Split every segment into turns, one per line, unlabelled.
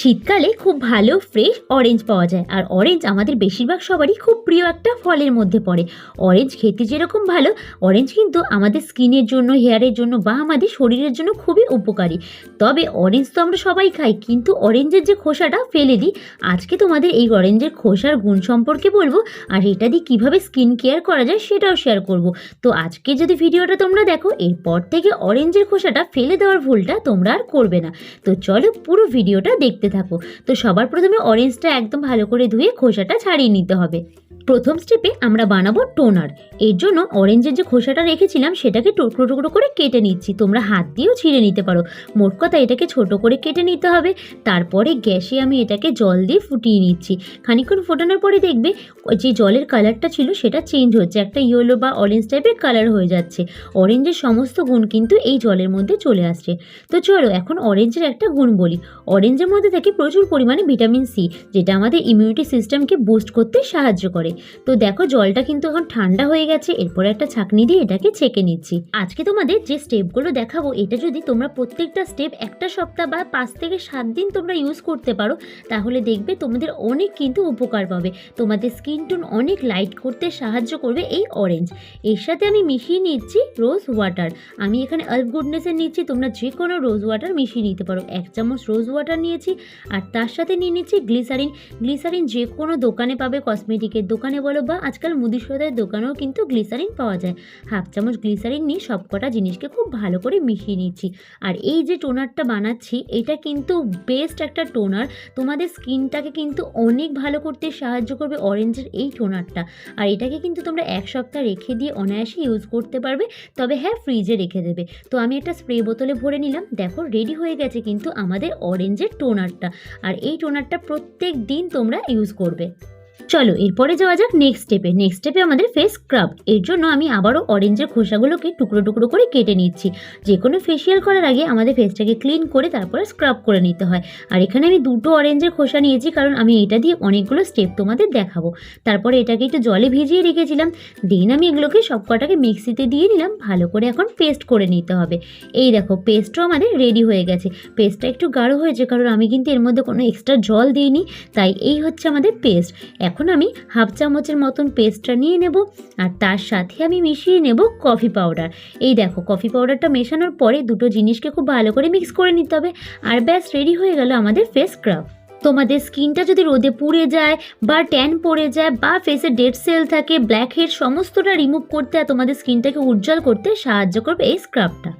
শীতকালে খুব ভালো ফ্রেশ অরেঞ্জ পাওয়া যায়। আর অরেঞ্জ আমাদের বেশিরভাগ সবারই খুব প্রিয় একটা ফলের মধ্যে পড়ে। অরেঞ্জ খেতে যেরকম ভালো অরেঞ্জ কিন্তু আমাদের স্কিনের জন্য হেয়ারের জন্য বা আমাদের শরীরের জন্য খুবই উপকারী। তবে অরেঞ্জ তো আমরা সবাই খাই, কিন্তু অরেঞ্জের যে খোসাটা ফেলে দিই, আজকে তোমাদের এই অরেঞ্জের খোসার গুণ সম্পর্কে বলব, আর এটা দিয়ে কীভাবে স্কিন কেয়ার করা যায় সেটাও শেয়ার করব। তো আজকে যদি ভিডিওটা তোমরা দেখো, এরপর থেকে অরেঞ্জের খোসাটা ফেলে দেওয়ার ভুলটা তোমরা আর করবে না। তো চলো পুরো ভিডিওটা দেখতে থাকো। তো সবার প্রথমে অরেঞ্জটা একদম ভালো করে ধুয়ে খোসাটা ছাড়িয়ে নিতে হবে। প্রথম স্টেপে আমরা বানাবো টোনার এর জন্য অরেঞ্জের যে খোসাটা রেখেছিলাম, সেটাকে টুকরো টুকরো করে কেটে নিচ্ছি। তোমরা হাত দিয়েও ছিঁড়ে নিতে পারো। মোট কথা এটাকে ছোট করে কেটে নিতে হবে। তারপরে গ্যাসে আমি এটাকে জল দিয়ে ফুটিয়ে নিচ্ছি। খানিক্ষণ ফোটানোর পরে দেখবে যে জলের কালারটা ছিল, সেটা চেঞ্জ হচ্ছে। একটা ইয়েলো বা অরেঞ্জ টাইপের কালার হয়ে যাচ্ছে। অরেঞ্জের সমস্ত গুণ কিন্তু এই জলের মধ্যে চলে আসছে। তো চলো, এখন অরেঞ্জের একটা গুণ বলি। অরেঞ্জের মধ্যে থাকে প্রচুর পরিমাণে ভিটামিন সি যেটা আমাদের ইমিউনিটি সিস্টেমকে বুস্ট করতে সাহায্য করে। তো দেখো জলটা কিন্তু এখন ঠান্ডা হয়ে গেছে, এরপর একটা ছাঁকনি দিয়ে এটাকে ছেঁকে নিচ্ছি। আজকে তোমাদের যে স্টেপগুলো দেখাবো, এটা যদি তোমরা প্রত্যেকটা স্টেপ একটা সপ্তাহ বা পাঁচ থেকে সাত দিন তোমরা ইউজ করতে পারো, তাহলে দেখবে তোমাদের অনেক কিন্তু উপকার পাবে। তোমাদের স্কিন টোন অনেক লাইট করতে সাহায্য করবে এই অরেঞ্জ এর সাথে আমি মিশিয়ে নিচ্ছি রোজ ওয়াটার আমি এখানে আল্প গুডনেসের নিচ্ছি, তোমরা যে কোনো রোজ ওয়াটার মিশিয়ে নিতে পারো। এক চামচ রোজ ওয়াটার নিয়েছি, আর তার সাথে নিয়ে নিচ্ছি গ্লিসারিন গ্লিসারিন যে কোনো দোকানে পাবে কসমেটিকের দোকানে বলো বা আজকাল মুদি সদার দোকানেও কিন্তু গ্লিসারিন পাওয়া যায়। হাফ চামচ গ্লিসারিন নিয়ে সবকটা জিনিসকে খুব ভালো করে মিশিয়ে নিচ্ছি। আর এই যে টোনারটা বানাচ্ছি, এটা কিন্তু বেস্ট একটা টোনার। তোমাদের স্কিনটাকে কিন্তু অনেক ভালো করতে সাহায্য করবে অরেঞ্জের এই টোনারটা। আর এটাকে কিন্তু তোমরা এক সপ্তাহ রেখে দিয়ে অনায়াসে ইউজ করতে পারবে, তবে হ্যাঁ ফ্রিজে রেখে দেবে। তো আমি একটা স্প্রে বোতলে ভরে নিলাম। দেখো রেডি হয়ে গেছে কিন্তু আমাদের অরেঞ্জের টোনারটা। আর এই টোনারটা প্রত্যেক দিন তোমরা ইউজ করবে। চলো, এরপরে যাওয়া যাক নেক্সট স্টেপে নেক্সট স্টেপে আমাদের ফেস স্ক্রাব এর জন্য আমি আবারও অরেঞ্জের খোসাগুলোকে টুকরো টুকরো করে কেটে নিচ্ছি। যে কোনো ফেসিয়াল করার আগে আমাদের ফেসটাকে ক্লিন করে তারপরে স্ক্রাব করে নিতে হয়। আর এখানে আমি দুটো অরেঞ্জের খোসা নিয়েছি, কারণ আমি এটা দিয়ে অনেকগুলো স্টেপ তোমাদের দেখাবো। তারপরে এটাকে একটু জলে ভিজিয়ে রেখেছিলাম। দেন আমি এগুলোকে সব কটাকে মিক্সিতে দিয়ে নিলাম। ভালো করে এখন পেস্ট করে নিতে হবে। এই দেখো পেস্টও আমাদের রেডি হয়ে গেছে। পেস্টটা একটু গাঢ় হয়েছে, কারণ আমি কিন্তু এর মধ্যে কোনো এক্সট্রা জল দিইনি। তাই এই হচ্ছে আমাদের পেস্ট এখন আমি হাফ চামচের মতন পেস্টটা নিয়ে নেব আর তার সাথে আমি মিশিয়ে নেব কফি পাউডার এই দেখো কফি পাউডারটা মেশানোর পরে দুটো জিনিসকে খুব ভালো করে মিক্স করে নিতে হবে আর ব্যাস রেডি হয়ে গেল আমাদের ফেস স্ক্রাব তোমাদের স্কিনটা যদি রোদে পুড়ে যায় বা ট্যান পড়ে যায় বা ফেসে ডেড সেল থাকে ব্ল্যাক হেড সমস্তটা রিমুভ করতে আর তোমাদের স্কিনটাকে উজ্জ্বল করতে সাহায্য করবে এই স্ক্রাবটা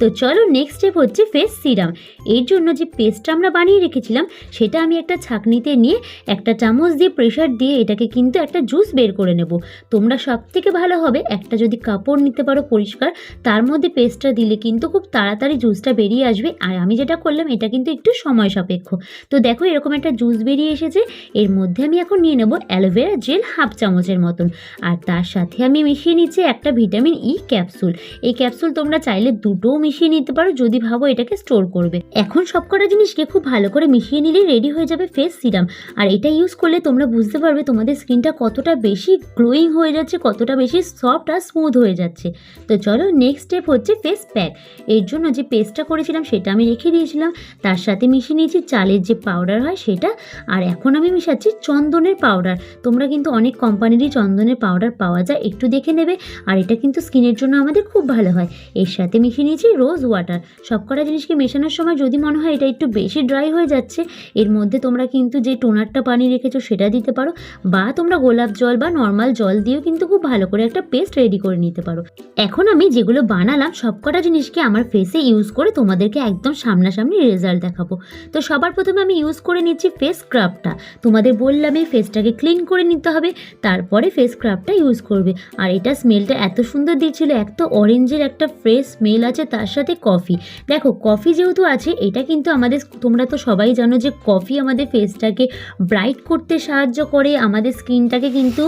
তো চলো নেক্সট স্টেপ হচ্ছে ফেস সিরাম এর জন্য যে পেস্টটা আমরা বানিয়ে রেখেছিলাম, সেটা আমি একটা ছাঁকনিতে নিয়ে একটা চামচ দিয়ে প্রেশার দিয়ে এটাকে কিন্তু একটা জুস বের করে নেব। তোমরা সব থেকে ভালো হবে একটা যদি কাপড় নিতে পারো পরিষ্কার, তার মধ্যে পেস্টটা দিলে কিন্তু খুব তাড়াতাড়ি জুসটা বেরিয়ে আসবে। আর আমি যেটা করলাম, এটা কিন্তু একটু সময় সাপেক্ষ। তো দেখো এরকম একটা জুস বেরিয়ে এসেছে, এর মধ্যে আমি এখন নিয়ে নেব অ্যালোভেরা জেল হাফ চামচের মতন। আর তার সাথে আমি মিশিয়ে নিচ্ছি একটা ভিটামিন ই ক্যাপসুল এই ক্যাপসুল তোমরা চাইলে দুটোও মিশিয়ে নিতে পারো, যদি ভাবো এটাকে স্টোর করবে। এখন সবকটা জিনিসকে খুব ভালো করে মিশিয়ে নিলেই রেডি হয়ে যাবে ফেস সিরাম আর এটা ইউজ করলে তোমরা বুঝতে পারবে তোমাদের স্কিনটা কতটা বেশি গ্লোয়িং হয়ে যাচ্ছে, কতটা বেশি সফট আর স্মুথ হয়ে যাচ্ছে। তো চলো নেক্সট স্টেপ হচ্ছে ফেস প্যাক এর জন্য যে পেস্টটা করেছিলাম সেটা আমি রেখে দিয়েছিলাম। তার সাথে মিশিয়ে নিয়েছি চালের যে পাউডার হয় সেটা। আর এখন আমি মিশাচ্ছি চন্দনের পাউডার তোমরা কিন্তু অনেক কোম্পানিরই চন্দনের পাউডার পাওয়া যায়, একটু দেখে নেবে। আর এটা কিন্তু স্কিনের জন্য আমাদের খুব ভালো হয়। এর সাথে মিশিয়ে নিয়েছি রোজ ওয়াটার সবকটা জিনিসকে মেশানোর সময় যদি মনে হয় এটা একটু বেশি ড্রাই হয়ে যাচ্ছে, এর মধ্যে তোমরা কিন্তু যে টোনারটা পানি রেখেছো সেটা দিতে পারো, বা তোমরা গোলাপ জল বা নর্মাল জল দিয়েও কিন্তু খুব ভালো করে একটা পেস্ট রেডি করে নিতে পারো। এখন আমি যেগুলো বানালাম সবকটা জিনিসকে আমার ফেসে ইউজ করে তোমাদেরকে একদম সামনাসামনি রেজাল্ট দেখাবো। তো সবার প্রথমে আমি ইউজ করে নিচ্ছি ফেস স্ক্রাবটা তোমাদের বললাম এই ফেসটাকে ক্লিন করে নিতে হবে, তারপরে ফেস স্ক্রাবটা ইউজ করবে। আর এটা স্মেলটা এত সুন্দর দিচ্ছিল এক তো অরেঞ্জের একটা ফ্রেশ স্মেল আছে, তার সাথে কফি দেখো কফি যেহেতু আছে, এটা কিন্তু আমাদের তোমরা তো সবাই জানো যে কফি আমাদের ফেসটাকে ব্রাইট করতে সাহায্য করে, আমাদের স্কিনটাকে কিন্তু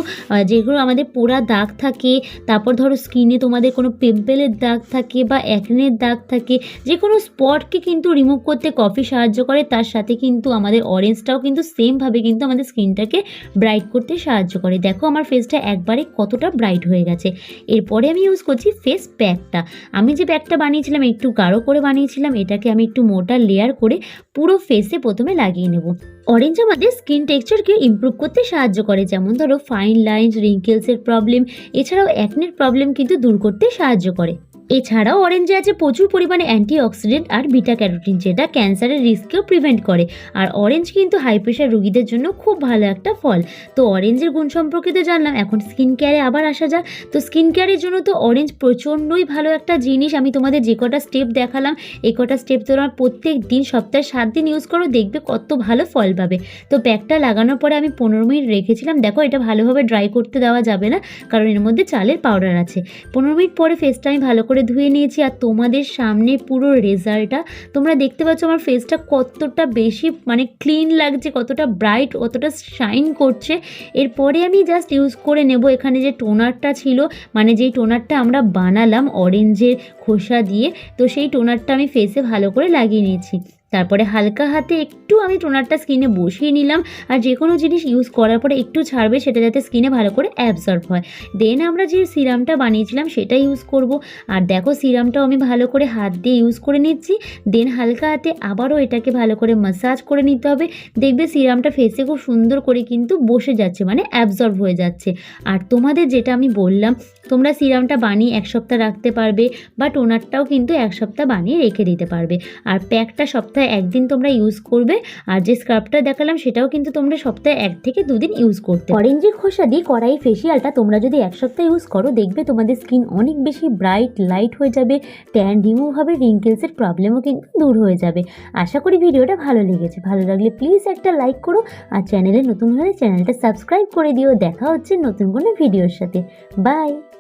যেগুলো আমাদের পোড়া দাগ থাকে, তারপর ধরো স্কিনে তোমাদের কোনো পিম্পলের দাগ থাকে বা অ্যাকনের দাগ থাকে যে কোনো স্পটকে কিন্তু রিমুভ করতে কফি সাহায্য করে, তার সাথে কিন্তু আমাদের অরেঞ্জটাও কিন্তু সেমভাবে কিন্তু আমাদের স্কিনটাকে ব্রাইট করতে সাহায্য করে। দেখো, আমার ফেসটা একবারে কতটা ব্রাইট হয়ে গেছে। এরপরে আমি ইউজ করছি ফেস প্যাকটা আমি যে প্যাকটা বানিয়েছি বানিয়েছিলাম, একটু গাঢ় করে বানিয়েছিলাম, এটাকে আমি একটু মোটা লেয়ার করে পুরো ফেসে প্রথমে লাগিয়ে নেব। অরেঞ্জ আমাদের স্কিন টেক্সচারকে ইম্প্রুভ করতে সাহায্য করে, যেমন ধরো ফাইন লাইন্স রিঙ্কেলসের প্রবলেম এছাড়াও অ্যাকনের প্রবলেম কিন্তু দূর করতে সাহায্য করে। এছাড়াও অরেঞ্জে আছে প্রচুর পরিমাণে অ্যান্টিঅক্সিডেন্ট আর বিটা ক্যারোটিন যেটা ক্যান্সারের রিস্ককেও প্রিভেন্ট করে। আর অরেঞ্জ কিন্তু হাই প্রেশার রোগীদের জন্য খুব ভালো একটা ফল। তো অরেঞ্জের গুণ সম্পর্কে তো জানলাম, এখন স্কিন কেয়ারে আবার আসা যাক। তো স্কিন কেয়ারের জন্য তো অরেঞ্জ প্রচণ্ডই ভালো একটা জিনিস। আমি তোমাদের যে কটা স্টেপ দেখালাম, এই কটা স্টেপ তোমরা প্রত্যেক দিন, সপ্তাহে সাত দিন ইউজ করো, দেখবে কত ভালো ফল পাবে। তো প্যাকটা লাগানোর পরে আমি পনেরো মিনিট রেখেছিলাম। দেখো, এটা ভালোভাবে ড্রাই করতে দেওয়া যাবে না, কারণ এর মধ্যে চালের পাউডার আছে। পনেরো মিনিট পরে ফেসটা আমি ভালো করে ধুয়ে নিয়েছি আর তোমাদের সামনে পুরো রেজাল্টটা। তোমরা দেখতে পাচ্ছ আমার ফেসটা কতটা বেশি মানে ক্লিন লাগছে, কতটা ব্রাইট কতটা শাইন করছে। এরপরে আমি জাস্ট ইউজ করে নেব। এখানে যে টোনারটা ছিল মানে যেই টোনারটা আমরা বানালাম অরেঞ্জের খোসা দিয়ে, তো সেই টোনারটা আমি ফেসে ভালো করে লাগিয়ে নিয়েছি। তারপরে হালকা হাতে একটু আমি টোনারটা স্কিনে বসিয়ে নিলাম আর যে কোনো জিনিস ইউজ করার পরে একটু ছাড়বে সেটা যাতে স্কিনে ভালো করে অ্যাবজর্ব হয়। দেন আমরা যে সিরামটা বানিয়েছিলাম সেটা ইউজ করব। আর দেখো সিরামটাও আমি ভালো করে হাত দিয়ে ইউজ করে নিচ্ছি। দেন হালকা হাতে আবারও এটাকে ভালো করে মাসাজ করে নিতে হবে। দেখবে সিরামটা ফেসে খুব সুন্দর করে কিন্তু বসে যাচ্ছে মানে অ্যাবজর্ব হয়ে যাচ্ছে। আর তোমাদের যেটা আমি বললাম তোমরা সিরামটা বানিয়ে এক সপ্তাহ রাখতে পারবে, বা টোনারটাও কিন্তু এক সপ্তাহ বানিয়ে রেখে দিতে পারবে। আর প্যাকটা সপ্তাহে একদিন তোমরা ইউজ করবে, আর যে স্ক্রাবটা দেখালাম সেটাও কিন্তু তোমরা সপ্তাহে এক থেকে দুদিন ইউজ করতে অরেঞ্জের খোসা দিয়ে কড়াই ফেসিয়ালটা তোমরা যদি এক সপ্তাহ ইউজ করো, দেখবে তোমাদের স্কিন অনেক বেশি ব্রাইট লাইট হয়ে যাবে ট্যান রিমুভ হবে রিঙ্কেলসের প্রবলেমও কিন্তু দূর হয়ে যাবে। আশা করি ভিডিওটা ভালো লেগেছে। ভালো লাগলে প্লিজ একটা লাইক করো, আর চ্যানেলে নতুন হলে চ্যানেলটা সাবস্ক্রাইব করে দিও। দেখা হচ্ছে নতুন কোনো ভিডিওর সাথে। বাই